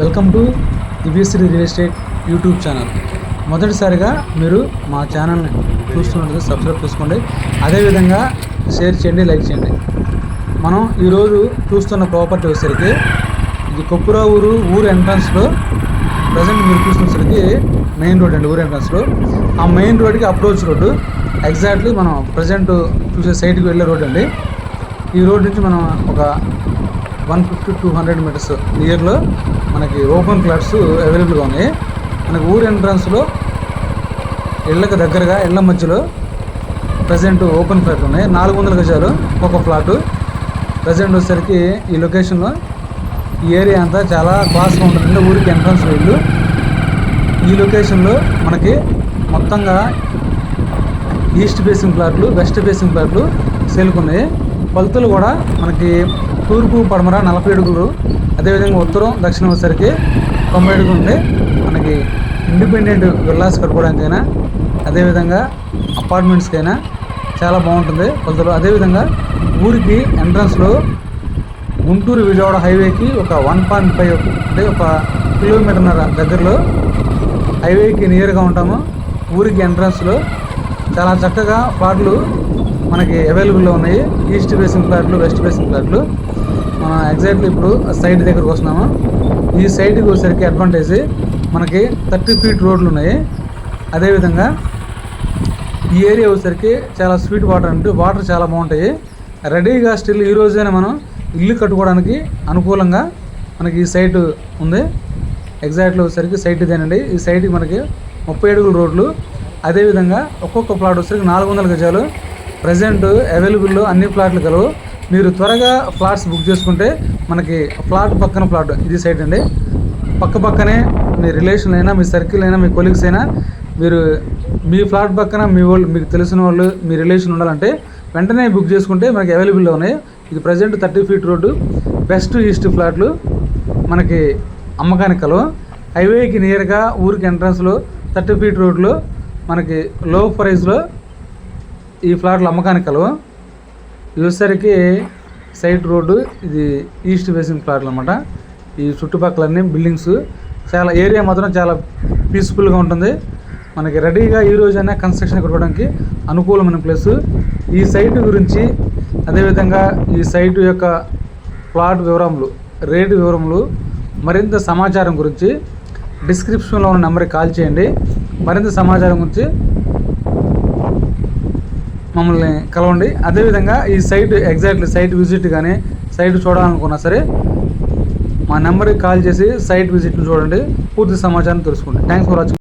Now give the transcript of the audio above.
Welcome to Divyasri real estate YouTube channel. మొదటిసారిగా మీరు మా ఛానల్ని చూస్తున్నట్టు సబ్స్క్రైబ్ చేసుకోండి. అదేవిధంగా షేర్ చేయండి లైక్ చేయండి. మనం ఈరోజు చూస్తున్న ప్రాపర్టీ వచ్చేసరికి ఇది కొప్పురా ఊరు ఊరు ఎంట్రన్స్లో ప్రజెంట్ మీరు చూస్తున్నసరికి మెయిన్ రోడ్ అండి ఊరు ఎంట్రన్స్లో. ఆ మెయిన్ రోడ్కి అప్రోచ్ రోడ్డు. ఎగ్జాక్ట్లీ మనం ప్రజెంట్ చూసే సైట్కి వెళ్ళే రోడ్ అండి. ఈ రోడ్ నుంచి మనం ఒక one fifty two hundred metres నియర్లో మనకి ఓపెన్ ఫ్లాట్స్ అవైలబుల్గా ఉన్నాయి. మనకి ఊరు ఎంట్రన్స్లో ఇళ్ళకు దగ్గరగా ఇళ్ళ మధ్యలో ప్రజెంట్ ఓపెన్ ఫ్లాట్ ఉన్నాయి. నాలుగు వందల గజాలు ఒక ఫ్లాటు ప్రజెంట్ వచ్చేసరికి ఈ లొకేషన్లో ఈ ఏరియా అంతా చాలా క్లాస్గా ఉంటుందండి ఊరికి ఎంట్రన్స్ ఇల్లు. ఈ లొకేషన్లో మనకి మొత్తంగా ఈస్ట్ ఫేసింగ్ ప్లాట్లు వెస్ట్ ఫేసింగ్ ప్లాట్లు సేల్కున్నాయి కొలతలు కూడా మనకి తూర్పు పడమర నలభై అడుగులు అదేవిధంగా ఉత్తరం దక్షిణం వచ్చేసరికి తొంభై అడుగులు ఉండి మనకి ఇండిపెండెంట్ విల్లాస్ కట్టుకోవడానికైనా అదేవిధంగా అపార్ట్మెంట్స్కైనా చాలా బాగుంటుంది కొలతలు అదేవిధంగా ఊరికి ఎంట్రన్స్లో గుంటూరు విజయవాడ హైవేకి ఒక వన్ పాయింట్ ఫైవ్ అంటే ఒక కిలోమీటర్న్నర దగ్గరలో హైవేకి నియర్గా ఉంటాము. ఊరికి ఎంట్రన్స్లో చాలా చక్కగా పాటలు మనకి అవైలబుల్లో ఉన్నాయి. ఈస్ట్ బేసిన్ ప్లాట్లు వెస్ట్ బేసిన్ ప్లాట్లు మనం ఎగ్జాక్ట్లీ ఇప్పుడు సైడ్ దగ్గరకు వస్తున్నాము. ఈ సైడ్కి వచ్చేసరికి అడ్వాంటేజ్ మనకి థర్టీ ఫీట్ రోడ్లు ఉన్నాయి. అదేవిధంగా ఈ ఏరియా వచ్చేసరికి చాలా స్వీట్ వాటర్ అంటే వాటర్ చాలా బాగుంటాయి. రెడీగా స్టిల్ ఈ రోజైనా మనం ఇల్లు కట్టుకోవడానికి అనుకూలంగా మనకి ఈ సైట్ ఉంది. ఎగ్జాక్ట్లో వచ్చేసరికి సైట్ ఇదేనండి. ఈ సైట్కి మనకి ముప్పై అడుగుల రోడ్లు. అదేవిధంగా ఒక్కొక్క ప్లాట్ వచ్చేసరికి నాలుగు వందల గజాలు. ప్రజెంట్ అవైలబుల్లో అన్ని ప్లాట్లు కలవు. మీరు త్వరగా ఫ్లాట్స్ బుక్ చేసుకుంటే మనకి ఫ్లాట్ పక్కన ఫ్లాట్ ఇది సైడ్ అండి. పక్క పక్కనే మీ రిలేషన్ అయినా మీ సర్కిల్ అయినా మీ కొలీగ్స్ అయినా మీరు మీ ఫ్లాట్ పక్కన మీ వాళ్ళు మీకు తెలిసిన వాళ్ళు మీ రిలేషన్ ఉండాలంటే వెంటనే బుక్ చేసుకుంటే మనకి అవైలబుల్లో ఉన్నాయి. ఇది present thirty feet road. West east ఫ్లాట్లు మనకి అమ్మకానికి కలవు. హైవేకి నియర్గా ఊరికి ఎంట్రన్స్లో థర్టీ ఫీట్ రోడ్లో మనకి లో ప్రైస్లో ఈ ఫ్లాట్లు అమ్మకానికి కలవు. వచ్చేసరికి సైడ్ రోడ్డు ఇది ఈస్ట్ ఫేసింగ్ ఫ్లాట్లు అనమాట ఈ చుట్టుపక్కలన్నీ బిల్డింగ్స్. చాలా ఏరియా మాత్రం చాలా పీస్ఫుల్గా ఉంటుంది. మనకి రెడీగా ఈ రోజైనా కన్స్ట్రక్షన్ కట్టుకోవడానికి అనుకూలమైన ప్లేస్. ఈ సైటు గురించి అదేవిధంగా ఈ సైట్ యొక్క ప్లాట్ వివరములు రేటు వివరములు మరింత సమాచారం గురించి డిస్క్రిప్షన్లో ఉన్న నెంబర్కి కాల్ చేయండి. మరింత సమాచారం గురించి మమ్మల్ని కలవండి. అదేవిధంగా ఈ సైట్ ఎగ్జాక్ట్లీ సైట్ విజిట్ కానీ సైట్ చూడాలనుకున్నా సరే మా నెంబర్కి కాల్ చేసి సైట్ విజిట్ని చూడండి. పూర్తి సమాచారం తెలుసుకోండి థ్యాంక్స్ ఫర్ వాచింగ్.